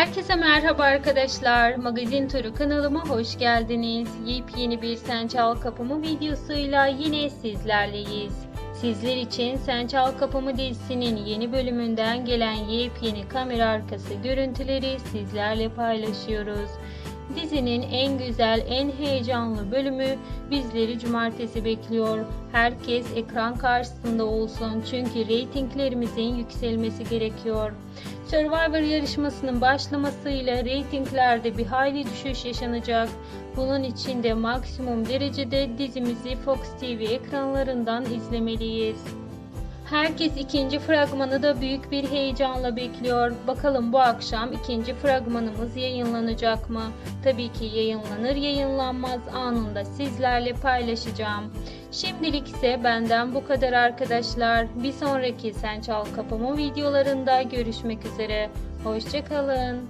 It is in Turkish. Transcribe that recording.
Herkese merhaba arkadaşlar. Magazin Turu kanalıma hoş geldiniz. Yepyeni bir Sen Çal Kapımı videosuyla yine sizlerleyiz. Sizler için Sen Çal Kapımı dizisinin yeni bölümünden gelen yepyeni kamera arkası görüntüleri sizlerle paylaşıyoruz. Dizinin en güzel, en heyecanlı bölümü bizleri cumartesi bekliyor. Herkes ekran karşısında olsun çünkü reytinglerimizin yükselmesi gerekiyor. Survivor yarışmasının başlamasıyla reytinglerde bir hayli düşüş yaşanacak. Bunun için de maksimum derecede dizimizi Fox TV ekranlarından izlemeliyiz. Herkes ikinci fragmanı da büyük bir heyecanla bekliyor. Bakalım bu akşam ikinci fragmanımız yayınlanacak mı? Tabii ki yayınlanır yayınlanmaz anında sizlerle paylaşacağım. Şimdilik ise benden bu kadar arkadaşlar. Bir sonraki Sen Çal Kapımı videolarında görüşmek üzere. Hoşçakalın.